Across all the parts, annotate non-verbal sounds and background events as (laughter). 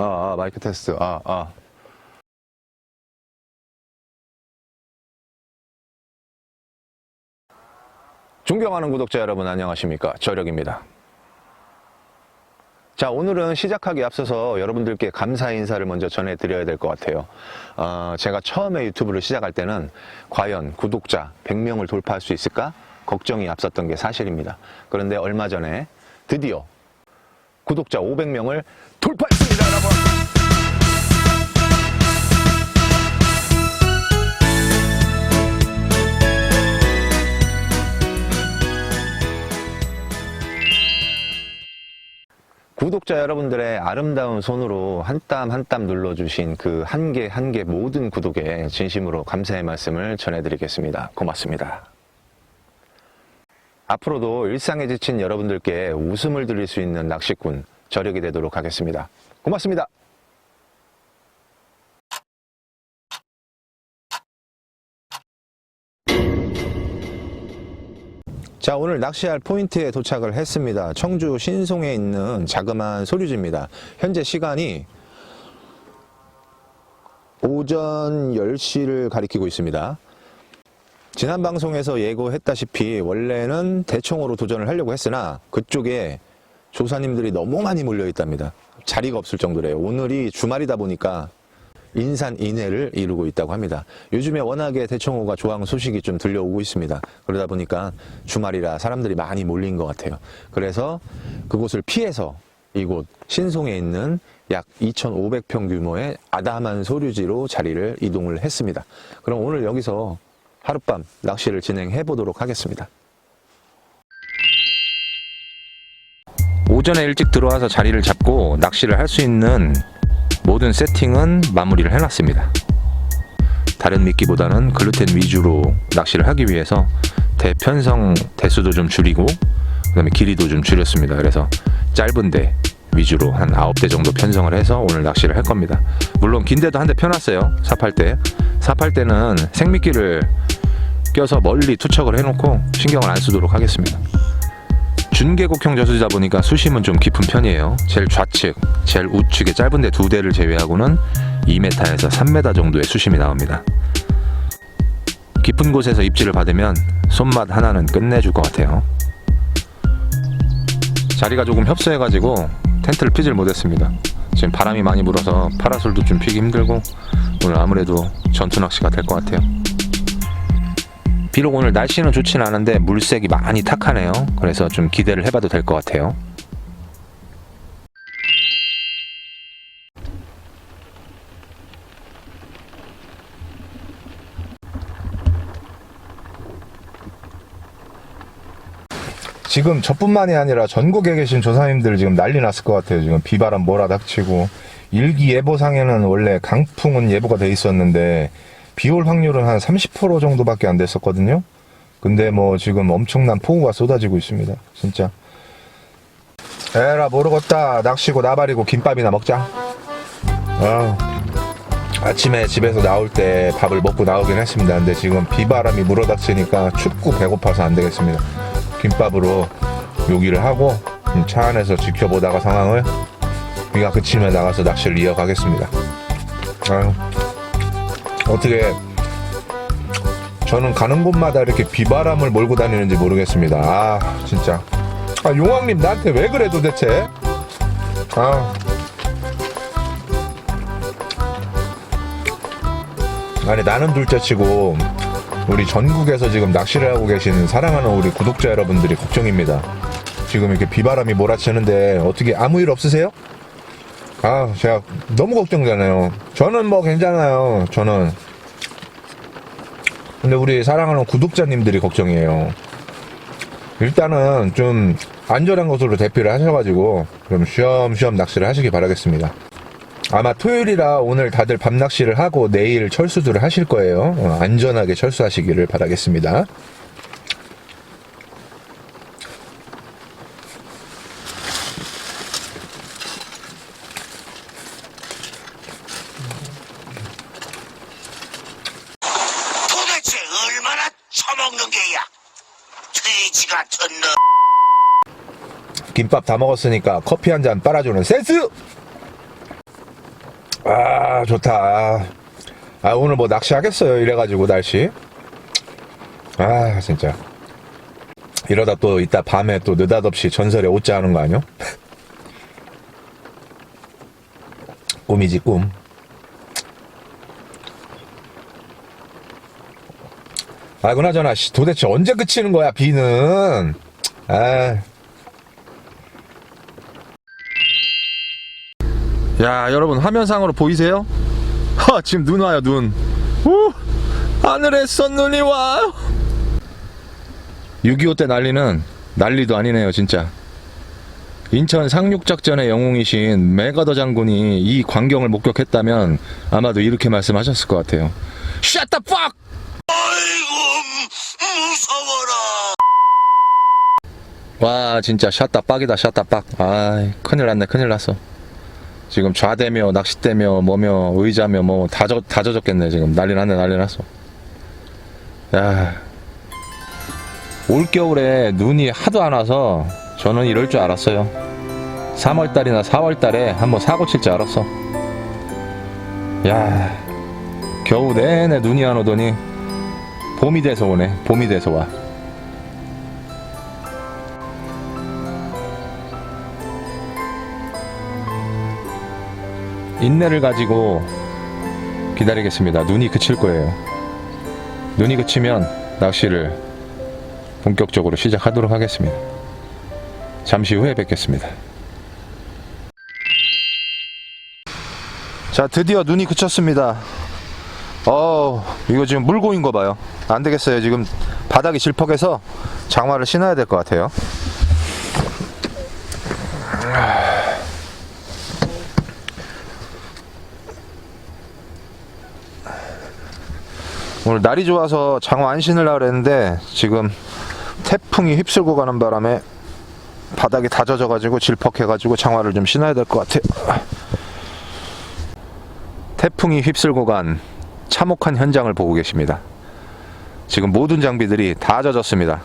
아, 아, 마이크 테스트. 아, 아. 존경하는 구독자 여러분 안녕하십니까? 저력입니다. 자 오늘은 시작하기 앞서서 여러분들께 감사 인사를 먼저 전해드려야 될 것 같아요. 어, 제가 처음에 유튜브를 시작할 때는 과연 구독자 100명을 돌파할 수 있을까? 걱정이 앞섰던 게 사실입니다. 그런데 얼마 전에 드디어 구독자 500명을 돌파했습니다 여러분 구독자 여러분들의 아름다운 손으로 한 땀 한 땀 눌러주신 그 한 개 한 개 모든 구독에 진심으로 감사의 말씀을 전해드리겠습니다. 고맙습니다. 앞으로도 일상에 지친 여러분들께 웃음을 드릴 수 있는 낚시꾼 저력이 되도록 하겠습니다. 고맙습니다. 자, 오늘 낚시할 포인트에 도착을 했습니다. 청주 신송에 있는 자그마한 소류지입니다. 현재 시간이 오전 10시를 가리키고 있습니다. 지난 방송에서 예고했다시피 원래는 대청호로 도전을 하려고 했으나 그쪽에 조사님들이 너무 많이 몰려 있답니다. 자리가 없을 정도래요. 오늘이 주말이다 보니까 인산 인해를 이루고 있다고 합니다. 요즘에 워낙에 대청호가 조항 소식이 좀 들려오고 있습니다. 그러다 보니까 주말이라 사람들이 많이 몰린 것 같아요. 그래서 그곳을 피해서 이곳 신송에 있는 약 2,500평 규모의 아담한 소류지로 자리를 이동을 했습니다. 그럼 오늘 여기서 하룻밤 낚시를 진행해 보도록 하겠습니다. 오전에 일찍 들어와서 자리를 잡고 낚시를 할 수 있는 모든 세팅은 마무리를 해놨습니다. 다른 미끼보다는 글루텐 위주로 낚시를 하기 위해서 대편성 대수도 좀 줄이고 그다음에 길이도 좀 줄였습니다. 그래서 짧은 대 위주로 한 9대 정도 편성을 해서 오늘 낚시를 할 겁니다. 물론 긴 대도 한 대 펴놨어요. 사팔 대. 사팔 대는 생미끼를 껴서 멀리 투척을 해놓고 신경을 안 쓰도록 하겠습니다. 준계곡형 저수지다 보니까 수심은 좀 깊은 편이에요. 제일 좌측, 제일 우측의 짧은 데 두 대를 제외하고는 2m에서 3m 정도의 수심이 나옵니다. 깊은 곳에서 입질을 받으면 손맛 하나는 끝내줄 것 같아요. 자리가 조금 협소해가지고 텐트를 피질 못했습니다. 지금 바람이 많이 불어서 파라솔도 좀 피기 힘들고 오늘 아무래도 전투 낚시가 될 것 같아요. 비록 오늘 날씨는 좋진 않은데 물색이 많이 탁하네요. 그래서 좀 기대를 해봐도 될 것 같아요. 지금 저뿐만이 아니라 전국에 계신 조사님들 지금 난리 났을 것 같아요. 지금 비바람 몰아닥치고 일기예보상에는 원래 강풍은 예보가 돼 있었는데 비올 확률은 한 30% 정도밖에 안 됐었거든요. 근데 뭐 지금 엄청난 폭우가 쏟아지고 있습니다. 진짜. 에라 모르겠다. 낚시고 나발이고 김밥이나 먹자. 아, 아침에 집에서 나올 때 밥을 먹고 나오긴 했습니다. 근데 지금 비바람이 물어닥치니까 춥고 배고파서 안 되겠습니다. 김밥으로 요기를 하고 차 안에서 지켜보다가 상황을 비가 그치면 나가서 낚시를 이어가겠습니다. 아유, 어떻게 저는 가는 곳마다 이렇게 비바람을 몰고 다니는지 모르겠습니다. 아 진짜. 아 용왕님 나한테 왜 그래 도대체? 아. 아니 나는 둘째 치고 우리 전국에서 지금 낚시를 하고 계신 사랑하는 우리 구독자 여러분들이 걱정입니다. 지금 이렇게 비바람이 몰아치는데 어떻게 아무 일 없으세요? 아, 제가 너무 걱정되네요. 저는 뭐 괜찮아요. 저는. 근데 우리 사랑하는 구독자님들이 걱정이에요. 일단은 좀 안전한 곳으로 대피를 하셔가지고 좀 쉬엄쉬엄 낚시를 하시기 바라겠습니다. 아마 토요일이라 오늘 다들 밤 낚시를 하고 내일 철수들을 하실 거예요. 어, 안전하게 철수하시기를 바라겠습니다. 도대체 얼마나 처먹는 게야? 돼지 같은 놈. 김밥 다 먹었으니까 커피 한 잔 빨아주는 센스! 아 좋다 아 오늘 뭐 낚시하겠어요 이래가지고 날씨 아 진짜 이러다 또 이따 밤에 또 느닷없이 전설에 오자 하는 거 아니요? (laughs) 꿈이지 꿈 아, 그나저나, 씨, 도대체 언제 그치는 거야, 비는? 아, 야 여러분 화면상으로 보이세요? 하, 지금 눈 와요 눈. 우, 하늘에 썬눈이 와요. 6.25 때 난리는 난리도 아니네요 진짜. 인천 상륙작전의 영웅이신 메가더 장군이 이 광경을 목격했다면 아마도 이렇게 말씀하셨을 것 같아요. Shut the fuck! 아이고 무서워라. 와 진짜. 샷다 빡이다 샷다 빡 아이 큰일 났네 큰일 났어 지금 좌대며 낚싯대며 뭐며 의자며 뭐다 다 젖었겠네 지금. 난리 났네 난리 났어. 야. 올겨울에 눈이 하도 안 와서 저는 이럴 줄 알았어요. 3월달이나 4월달에 한번 사고 칠 줄 알았어. 야. 겨우 내내 눈이 안 오더니 봄이 돼서 오네 봄이 돼서 와 인내를 가지고 기다리겠습니다. 눈이 그칠 거예요. 눈이 그치면 낚시를 본격적으로 시작하도록 하겠습니다. 잠시 후에 뵙겠습니다. 자, 드디어 눈이 그쳤습니다. 어, 이거 지금 물고인 거 봐요. 안 되겠어요. 지금 바닥이 질퍽해서 장화를 신어야 될 것 같아요. 오늘 날이 좋아서 장화 안 신으려고 그랬는데 지금 태풍이 휩쓸고 가는 바람에 바닥이 다 젖어가지고 질퍽해가지고 장화를 좀 신어야 될 것 같아요. 태풍이 휩쓸고 간 참혹한 현장을 보고 계십니다. 지금 모든 장비들이 다 젖었습니다.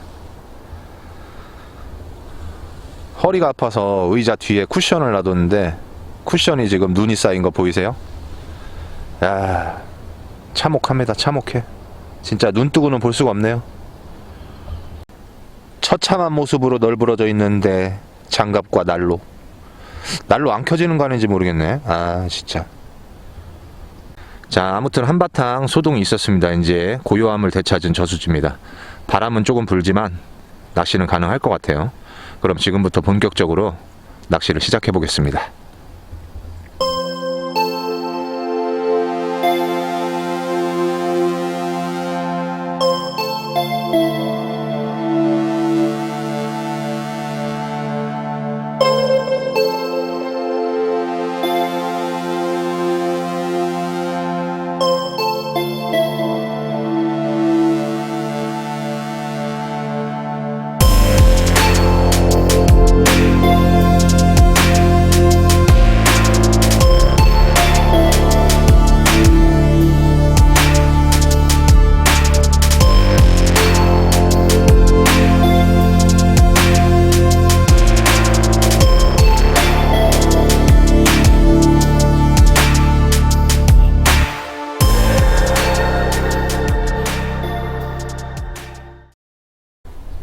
허리가 아파서 의자 뒤에 쿠션을 놔뒀는데 쿠션이 지금 눈이 쌓인 거 보이세요? 야, 참혹합니다. 참혹해. 진짜 눈 뜨고는 볼 수가 없네요. 처참한 모습으로 널브러져 있는데 장갑과 난로. 난로 안 켜지는 거 아닌지 모르겠네. 아, 진짜. 자, 아무튼 한바탕 소동이 있었습니다. 이제 고요함을 되찾은 저수지입니다. 바람은 조금 불지만 낚시는 가능할 것 같아요. 그럼 지금부터 본격적으로 낚시를 시작해 보겠습니다.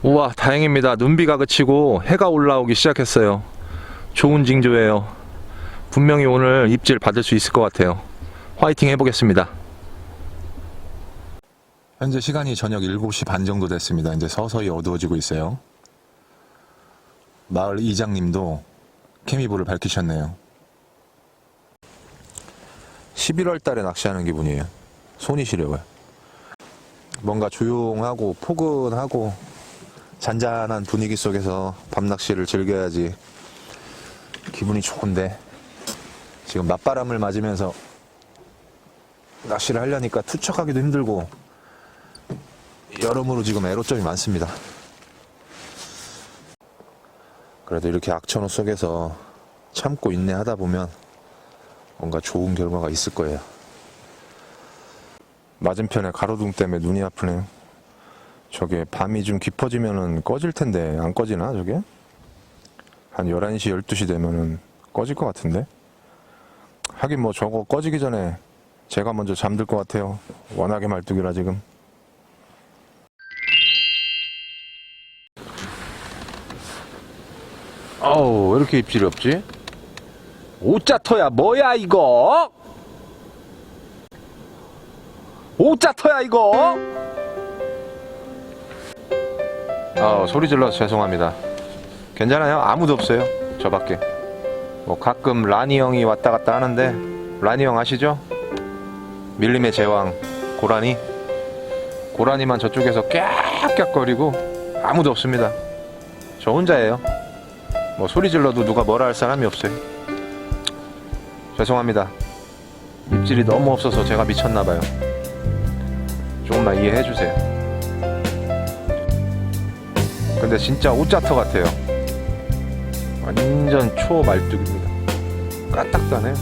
우와 다행입니다. 눈비가 그치고 해가 올라오기 시작했어요. 좋은 징조예요. 분명히 오늘 입질 받을 수 있을 것 같아요. 화이팅 해보겠습니다. 현재 시간이 저녁 7시 반 정도 됐습니다. 이제 서서히 어두워지고 있어요. 마을 이장님도 케미불을 밝히셨네요. 11월 달에 낚시하는 기분이에요. 손이 시려워요. 뭔가 조용하고 포근하고 잔잔한 분위기 속에서 밤낚시를 즐겨야지 기분이 좋은데 지금 맞바람을 맞으면서 낚시를 하려니까 투척하기도 힘들고 여러모로 지금 애로점이 많습니다. 그래도 이렇게 악천후 속에서 참고 인내하다 보면 뭔가 좋은 결과가 있을 거예요. 맞은편에 가로등 때문에 눈이 아프네요. 저게 밤이 좀 깊어지면은 꺼질 텐데 안 꺼지나 저게? 한 11시 12시 되면은 꺼질 것 같은데 하긴 뭐 저거 꺼지기 전에 제가 먼저 잠들 것 같아요. 워낙에 말뚝이라 지금. 어우, 왜 이렇게 입질이 없지? 오짜터야, 뭐야, 이거? 오짜터야, 이거? 아, 소리 질러서 죄송합니다. 괜찮아요? 아무도 없어요. 저밖에. 뭐 가끔 라니 형이 왔다 갔다 하는데 라니 형 아시죠? 밀림의 제왕 고라니 고라니만 저쪽에서 깍깍거리고 아무도 없습니다. 저 혼자예요. 뭐 소리 질러도 누가 뭐라 할 사람이 없어요. 죄송합니다. 입질이 너무 없어서 제가 미쳤나 봐요. 조금만 이해해 주세요. 근데 진짜 오짜터 같아요. 완전 초말뚝입니다. 해요.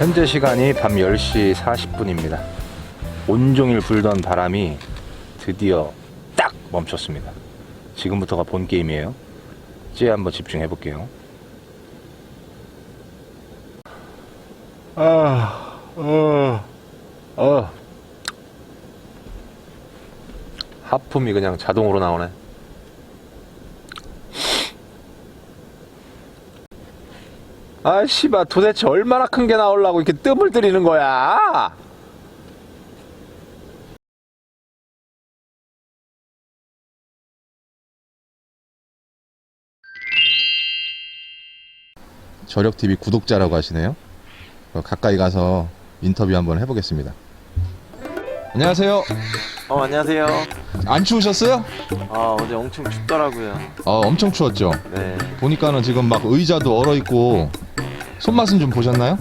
현재 시간이 밤 10시 40분입니다. 온종일 불던 바람이 드디어 딱 멈췄습니다. 지금부터가 본 게임이에요. 찌에 한번 집중해 볼게요. 아, 어, 어. 하품이 그냥 자동으로 나오네. 아, 씨발, 도대체 얼마나 큰 게 나오려고 이렇게 뜸을 들이는 거야? 저력TV 구독자라고 하시네요. 어, 가까이 가서 인터뷰 한번 해보겠습니다. 안녕하세요. 어 안녕하세요. 안 추우셨어요? 아 어제 엄청 춥더라고요. 어, 엄청 추웠죠. 네. 보니까는 지금 막 의자도 얼어 있고 손맛은 좀 보셨나요?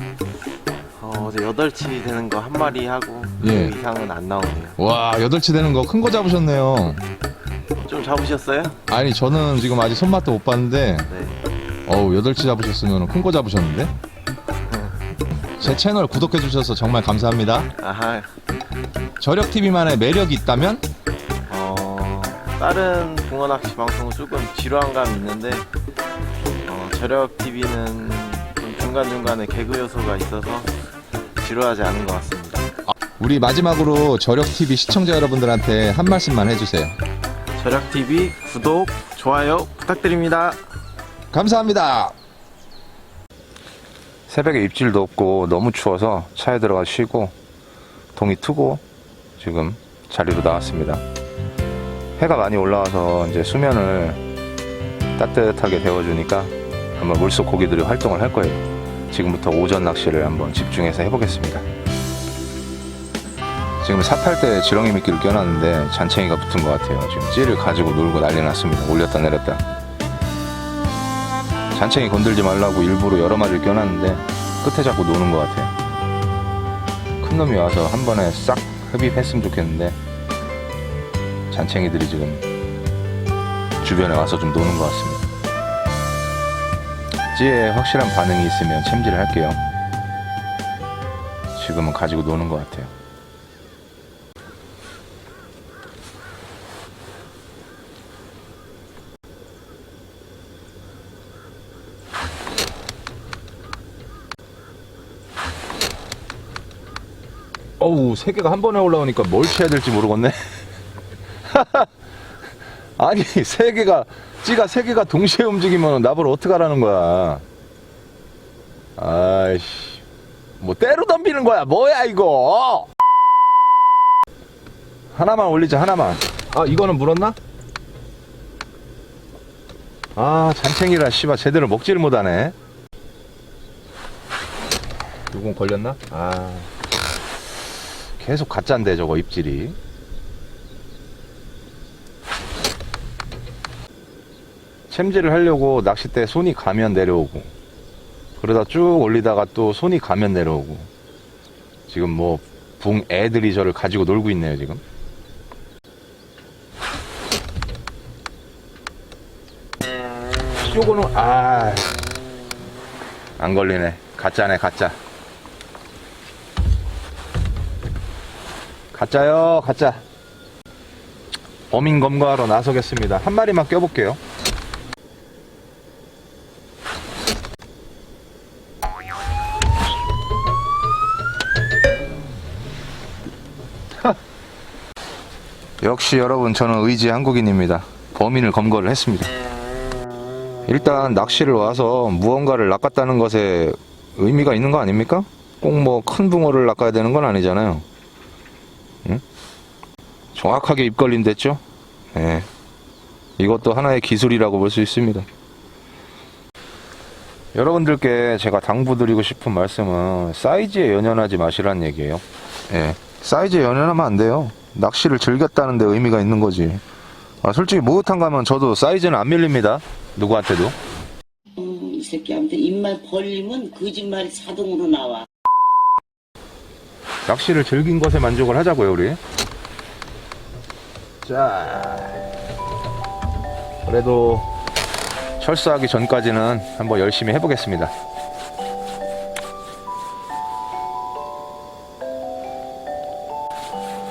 어, 어제 8치 되는 거 한 마리 하고 예. 그 이상은 안 나오네요. 와, 여덟 치 되는 거 큰 거 잡으셨네요. 좀 잡으셨어요? 아니, 저는 지금 아직 손맛도 못 봤는데, 네. 어우, 여덟 치 잡으셨으면 큰 거 잡으셨는데? (laughs) 제 채널 구독해 주셔서 정말 감사합니다. 아하. 저력TV만의 매력이 있다면? 어 다른 붕어 낚시 방송은 조금 지루한 감이 있는데 어, 저력 TV는 좀 중간 중간에 개그 요소가 있어서 지루하지 않은 것 같습니다. 우리 마지막으로 저력TV 시청자 여러분들한테 한 말씀만 해주세요. 저력 TV 구독 좋아요 부탁드립니다. 감사합니다. 새벽에 입질도 없고 너무 추워서 차에 들어가 쉬고 동이 트고 지금 자리로 나왔습니다. 해가 많이 올라와서 이제 수면을 따뜻하게 데워주니까 아마 물속 고기들이 활동을 할 거예요. 지금부터 오전 낚시를 한번 집중해서 해보겠습니다. 지금 삽할 때 지렁이 미끼를 껴놨는데 잔챙이가 붙은 것 같아요. 지금 찌를 가지고 놀고 난리 났습니다. 올렸다 내렸다. 잔챙이 건들지 말라고 일부러 여러 마리를 껴놨는데 끝에 자꾸 노는 것 같아요. 큰 놈이 와서 한 번에 싹 흡입했으면 좋겠는데 잔챙이들이 지금 주변에 와서 좀 노는 것 같습니다. 찌에 확실한 반응이 있으면 챔질을 할게요. 지금은 가지고 노는 것 같아요. 어우, 세 개가 한 번에 올라오니까 뭘 쳐야 될지 모르겠네. (laughs) 아니, 세 개가, 찌가 세 개가 동시에 움직이면 나보러 어떡하라는 거야. 아이씨. 뭐 때로 덤비는 거야. 뭐야, 이거? 하나만 올리자, 하나만. 아, 이거는 물었나? 아, 잔챙이라, 씨발, 제대로 먹지를 못하네. 요건 걸렸나? 아. 계속 가짜인데 저거 입질이. 챔질을 하려고 낚싯대 손이 가면 내려오고 그러다 쭉 올리다가 또 손이 가면 내려오고 지금 뭐 붕 애들이 저를 가지고 놀고 있네요 지금. 요거는 아 안 걸리네. 가짜네 가짜 가짜요, 가짜. 범인 검거하러 나서겠습니다. 한 마리만 껴볼게요. (laughs) 역시 여러분 저는 의지 한국인입니다. 범인을 검거를 했습니다. 일단 낚시를 와서 무언가를 낚았다는 것에 의미가 있는 거 아닙니까? 꼭 뭐 큰 붕어를 낚아야 되는 건 아니잖아요. 응? 정확하게 입걸림 됐죠? 예. 이것도 하나의 기술이라고 볼 수 있습니다. 여러분들께 제가 당부드리고 싶은 말씀은 사이즈에 연연하지 마시라는 얘기예요. 예. 사이즈에 연연하면 안 돼요. 낚시를 즐겼다는 데 의미가 있는 거지. 아, 솔직히 목욕탕 가면 저도 사이즈는 안 밀립니다. 누구한테도. 어, 이 새끼한테 입만 벌리면 거짓말이 자동으로 나와. 낚시를 즐긴 것에 만족을 하자고요, 우리. 자. 그래도 철수하기 전까지는 한번 열심히 해보겠습니다.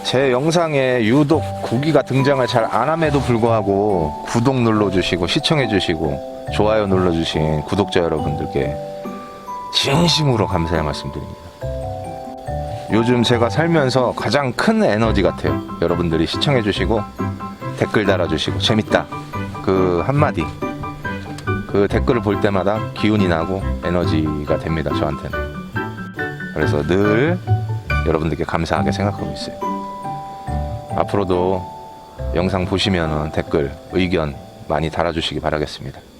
제 영상에 유독 구기가 등장을 잘 안 함에도 불구하고 구독 눌러주시고 시청해주시고 좋아요 눌러주신 구독자 여러분들께 진심으로 감사의 말씀드립니다. 요즘 제가 살면서 가장 큰 에너지 같아요. 여러분들이 시청해주시고 댓글 달아주시고 재밌다 그 한마디 그 댓글을 볼 때마다 기운이 나고 에너지가 됩니다 저한테는. 그래서 늘 여러분들께 감사하게 생각하고 있어요. 앞으로도 영상 보시면 댓글 의견 많이 달아주시기 바라겠습니다.